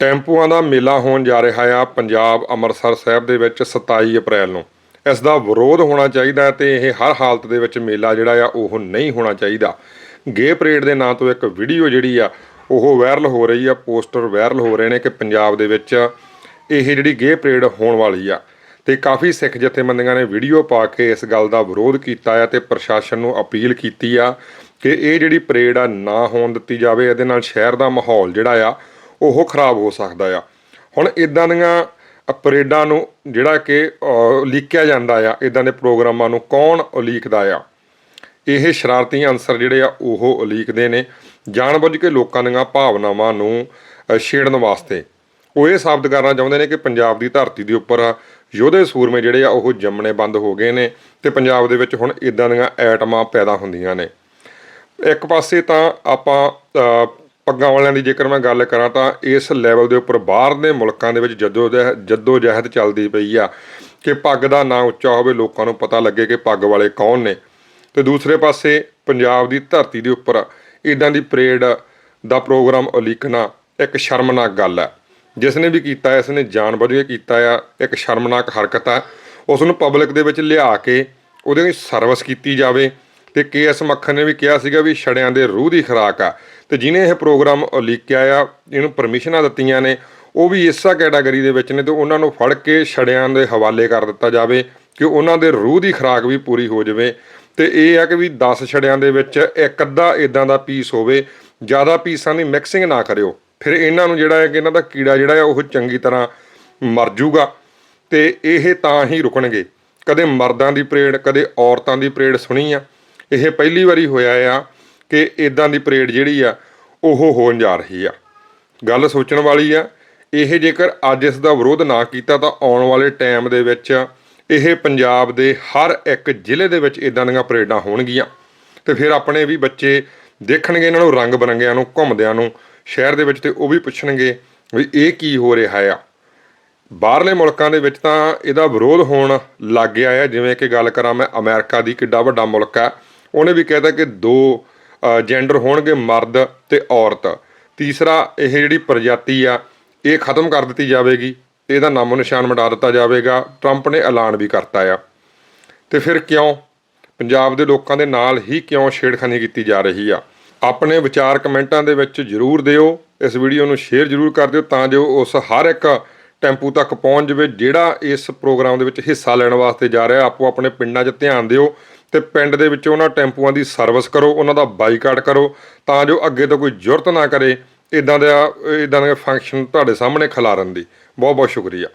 ਟੈਂਪੂਆਂ ਦਾ ਮੇਲਾ ਹੋਣ ਜਾ ਰਿਹਾ ਆ ਪੰਜਾਬ ਅੰਮ੍ਰਿਤਸਰ ਸਾਹਿਬ ਦੇ ਵਿੱਚ 27 ਅਪ੍ਰੈਲ ਨੂੰ। ਇਸ ਦਾ ਵਿਰੋਧ ਹੋਣਾ ਚਾਹੀਦਾ ਹੈ ਤੇ ਇਹ ਹਰ ਹਾਲਤ ਦੇ ਵਿੱਚ ਮੇਲਾ ਜਿਹੜਾ ਆ, ਉਹ ਨਹੀਂ ਹੋਣਾ ਚਾਹੀਦਾ। ਗੇ ਪਰੇਡ ਦੇ ਨਾਂ ਤੋਂ ਇੱਕ ਵੀਡੀਓ ਜਿਹੜੀ ਆ, ਉਹ ਵਾਇਰਲ ਹੋ ਰਹੀ ਆ, ਪੋਸਟਰ ਵਾਇਰਲ ਹੋ ਰਹੇ ਨੇ ਕਿ ਪੰਜਾਬ ਦੇ ਵਿੱਚ ਇਹ ਜਿਹੜੀ ਗੇ ਪਰੇਡ ਹੋਣ ਵਾਲੀ ਆ। ਤੇ ਕਾਫੀ ਸਿੱਖ ਜਥੇਬੰਦੀਆਂ ਨੇ ਵੀਡੀਓ ਪਾ ਕੇ ਇਸ ਗੱਲ ਦਾ ਵਿਰੋਧ ਕੀਤਾ ਆ ਤੇ ਪ੍ਰਸ਼ਾਸਨ ਨੂੰ ਅਪੀਲ ਕੀਤੀ ਆ ਕਿ ਇਹ ਜਿਹੜੀ ਪਰੇਡ ਆ ਨਾ ਹੋਣ ਦਿੱਤੀ ਜਾਵੇ, ਇਹਦੇ ਨਾਲ ਸ਼ਹਿਰ ਦਾ ਮਾਹੌਲ ਜਿਹੜਾ ਆ ਉਹ ਖਰਾਬ ਹੋ ਸਕਦਾ ਆ। ਹੁਣ ਇਦਾਂ ਦੀਆਂ ਪਰੇਡਾਂ ਨੂੰ ਜਿਹੜਾ ਕਿ ਅਹ, ਉਲੀਕਿਆ ਜਾਂਦਾ ਆ ਇਦਾਂ ਦੇ ਪ੍ਰੋਗਰਾਮਾਂ ਨੂੰ ਕੌਣ ਉਲੀਕਦਾ ਆ? ਇਹ ਸ਼ਰਾਰਤੀ ਅੰਸਰ ਜਿਹੜੇ ਆ ਉਹ ਉਲੀਕਦੇ ਨੇ। ਜਾਣਬੁੱਝ ਕੇ ਲੋਕਾਂ ਦੀਆਂ ਭਾਵਨਾਵਾਂ ਨੂੰ ਛੇੜਨ ਵਾਸਤੇ। ਉਹ ਇਹ ਸਾਬਤ ਕਰਨਾ ਚਾਹੁੰਦੇ ਨੇ ਕਿ ਪੰਜਾਬ ਦੀ ਧਰਤੀ ਦੇ ਉੱਪਰ ਯੋਧੇ ਸੂਰਮੇ ਜਿਹੜੇ ਆ ਉਹ ਜੰਮਣੇ ਬੰਦ ਹੋ ਗਏ ਨੇ ਤੇ ਪੰਜਾਬ ਦੇ ਵਿੱਚ ਹੁਣ ਇਦਾਂ ਦੀਆਂ ਐਟਮਾਂ ਪੈਦਾ ਹੁੰਦੀਆਂ ਨੇ। ਇੱਕ ਪਾਸੇ ਤਾਂ ਆਪਾਂ ਪੱਗਾਂ ਵਾਲਿਆਂ ਦੀ ਜੇਕਰ ਮੈਂ ਗੱਲ ਕਰਾਂ ਤਾਂ ਇਸ ਲੈਵਲ ਦੇ ਉੱਪਰ ਬਾਹਰ ਦੇ ਮੁਲਕਾਂ ਦੇ ਵਿੱਚ ਜੱਦੋ ਜੱਦੋ ਜਹਿਦ ਚੱਲਦੀ ਪਈ ਆ ਕਿ ਪੱਗ ਦਾ ਨਾਂ ਉੱਚਾ ਹੋਵੇ ਲੋਕਾਂ ਨੂੰ ਪਤਾ ਲੱਗੇ ਕਿ ਪੱਗ ਵਾਲੇ ਕੌਣ ਨੇ। ਤੇ ਦੂਸਰੇ ਪਾਸੇ ਪੰਜਾਬ ਦੀ ਧਰਤੀ ਦੇ ਉੱਪਰ ਇਦਾਂ ਦੀ ਪਰੇਡ ਦਾ ਪ੍ਰੋਗਰਾਮ ਉਲੀਕਣਾ ਇੱਕ ਸ਼ਰਮਨਾਕ ਗੱਲ ਹੈ ਜਿਸ ਨੇ ਵੀ ਕੀਤਾ, ਇਸ ਨੇ ਜਾਣਬੁੱਝ ਕੇ ਕੀਤਾ ਆ, ਇੱਕ ਸ਼ਰਮਨਾਕ ਹਰਕਤ ਆ। ਉਸ ਨੂੰ ਪਬਲਿਕ ਦੇ ਵਿੱਚ ਲਿਆ ਕੇ ਉਹਦੇ ਲਈ ਸਰਵਿਸ ਕੀਤੀ ਜਾਵੇ। ਤੇ ਕੇਐਸ ਮੱਖਣ ਨੇ ਵੀ ਕਿਹਾ ਸੀਗਾ ਵੀ ਛੜਿਆਂ ਦੇ ਰੂਹ ਦੀ ਖੁਰਾਕ ਆ। ਤੇ ਜਿਨੇ ਇਹ ਪ੍ਰੋਗਰਾਮ ਉਲੀਕਿਆ ਆ, ਇਹਨੂੰ ਪਰਮਿਸ਼ਨਾਂ ਦਿੱਤੀਆਂ ਨੇ, ਉਹ ਵੀ ਇਸਾ ਕੈਟਾਗਰੀ ਦੇ ਵਿੱਚ ਨੇ ਤੇ ਉਹਨਾਂ ਨੂੰ ਫੜ ਕੇ ਛੜਿਆਂ ਦੇ ਹਵਾਲੇ ਕਰ ਦਿੱਤਾ ਜਾਵੇ ਕਿ ਉਹਨਾਂ ਦੇ ਰੂਹ ਦੀ ਖੁਰਾਕ ਵੀ ਪੂਰੀ ਹੋ ਜਾਵੇ। ਤੇ ਇਹ ਆ ਕਿ ਵੀ 10 ਛੜਿਆਂ ਦੇ ਵਿੱਚ ਇੱਕ ਅੱਧਾ ਇਦਾਂ ਦਾ ਪੀਸ ਹੋਵੇ, ਜ਼ਿਆਦਾ ਪੀਸਾਂ ਦੀ ਮਿਕਸਿੰਗ ਨਾ ਕਰਿਓ। ਫਿਰ ਇਹਨਾਂ ਨੂੰ ਜਿਹੜਾ ਹੈ ਕਿ ਇਹਨਾਂ ਦਾ ਕੀੜਾ ਜਿਹੜਾ ਹੈ ਉਹ ਚੰਗੀ ਤਰ੍ਹਾਂ ਮਰ ਜੂਗਾ ਤੇ ਇਹ ਤਾਂ ਹੀ ਰੁਕਣਗੇ। ਕਦੇ ਮਰਦਾਂ ਦੀ ਪਰੇਡ, ਕਦੇ ਔਰਤਾਂ ਦੀ ਪਰੇਡ ਸੁਣੀ ਆ। ਇਹ ਪਹਿਲੀ ਵਾਰੀ ਹੋਇਆ ਆ ਕਿ ਇਦਾਂ ਦੀ ਪਰੇਡ ਜਿਹੜੀ ਆ, ਉਹ ਹੋਣ ਜਾ ਰਹੀ ਆ। ਗੱਲ ਸੋਚਣ ਵਾਲੀ ਆ, ਇਹ ਜੇਕਰ ਅੱਜ ਇਸ ਦਾ ਵਿਰੋਧ ਨਾ ਕੀਤਾ ਤਾਂ ਆਉਣ ਵਾਲੇ ਟਾਈਮ ਦੇ ਵਿੱਚ ਇਹ ਪੰਜਾਬ ਦੇ ਹਰ ਇੱਕ ਜ਼ਿਲ੍ਹੇ ਦੇ ਵਿੱਚ ਇਦਾਂ ਦੀਆਂ ਪਰੇਡਾਂ ਹੋਣਗੀਆਂ। ਤੇ ਫਿਰ ਆਪਣੇ ਵੀ ਬੱਚੇ ਦੇਖਣਗੇ, ਇਹਨਾਂ ਨੂੰ ਰੰਗ ਬਰੰਗਿਆਂ ਨੂੰ, ਘੁੰਮਦਿਆਂ ਨੂੰ, ਸ਼ਹਿਰ ਦੇ ਵਿੱਚ ਤੇ ਉਹ ਵੀ ਪੁੱਛਣਗੇ ਵੀ ਇਹ ਕੀ ਹੋ ਰਿਹਾ ਆ। ਬਾਹਰਲੇ ਮੁਲਕਾਂ ਦੇ ਵਿੱਚ ਤਾਂ ਇਹਦਾ ਵਿਰੋਧ ਹੋਣ ਲੱਗ ਗਿਆ ਆ। ਜਿਵੇਂ ਕਿ ਗੱਲ ਕਰਾਂ ਮੈਂ, ਅਮਰੀਕਾ ਦੀ ਕਿੱਡਾ ਵੱਡਾ ਮੁਲਕ ਹੈ ਉਹਨੇ ਵੀ ਕਹਿਤਾ ਕਿ ਦੋ ਜੈਂਡਰ ਹੋਣਗੇ, ਮਰਦ ਤੇ ਔਰਤ। ਤੀਸਰਾ, ਇਹ ਜਿਹੜੀ ਪ੍ਰਜਾਤੀ ਆ, ਇਹ ਖਤਮ ਕਰ ਦਿੱਤੀ ਜਾਵੇਗੀ। ਇਹਦਾ ਨਾਮੋ ਨਿਸ਼ਾਨ ਮਿਟਾ ਦਿੱਤਾ ਜਾਵੇਗਾ। ਟਰੰਪ ਨੇ ਐਲਾਨ ਵੀ ਕਰਤਾ ਆ। ਤੇ ਫਿਰ ਕਿਉਂ? ਪੰਜਾਬ ਦੇ ਲੋਕਾਂ ਦੇ ਨਾਲ ਹੀ ਕਿਉਂ ਛੇੜਖਾਨੀ ਕੀਤੀ ਜਾ ਰਹੀ ਆ? ਆਪਣੇ ਵਿਚਾਰ ਕਮੈਂਟਾਂ ਦੇ ਵਿੱਚ ਜਰੂਰ ਦਿਓ। ਇਸ ਵੀਡੀਓ ਨੂੰ ਸ਼ੇਅਰ ਜਰੂਰ ਕਰ ਦਿਓ ਤਾਂ ਜੋ ਉਸ ਹਰ ਇੱਕ ਟੈਂਪੂ ਤੱਕ ਪਹੁੰਚ ਜਾਵੇ, ਜਿਹੜਾ ਇਸ ਪ੍ਰੋਗਰਾਮ ਦੇ ਵਿੱਚ ਹਿੱਸਾ ਲੈਣ ਵਾਸਤੇ ਜਾ ਰਿਹਾ। ਆਪੋ ਆਪਣੇ ਪਿੰਡਾਂ 'ਚ ਧਿਆਨ ਦਿਓ। ਤੇ ਪਿੰਡ ਦੇ ਵਿੱਚ ਉਹਨਾਂ ਟੈਂਪੂਆਂ ਦੀ ਸਰਵਿਸ ਕਰੋ, ਉਹਨਾਂ ਦਾ ਬਾਈਕਾਟ ਕਰੋ, ਤਾਂ ਜੋ ਅੱਗੇ ਤੋਂ ਕੋਈ ਜ਼ਰੂਰਤ ਨਾ ਕਰੇ ਇਦਾਂ ਦਾ ਇਦਾਂ ਦੇ ਫੰਕਸ਼ਨ ਤੁਹਾਡੇ ਸਾਹਮਣੇ ਖਿਲਾਰਨ ਦੀ। ਬਹੁਤ ਬਹੁਤ ਸ਼ੁਕਰੀਆ।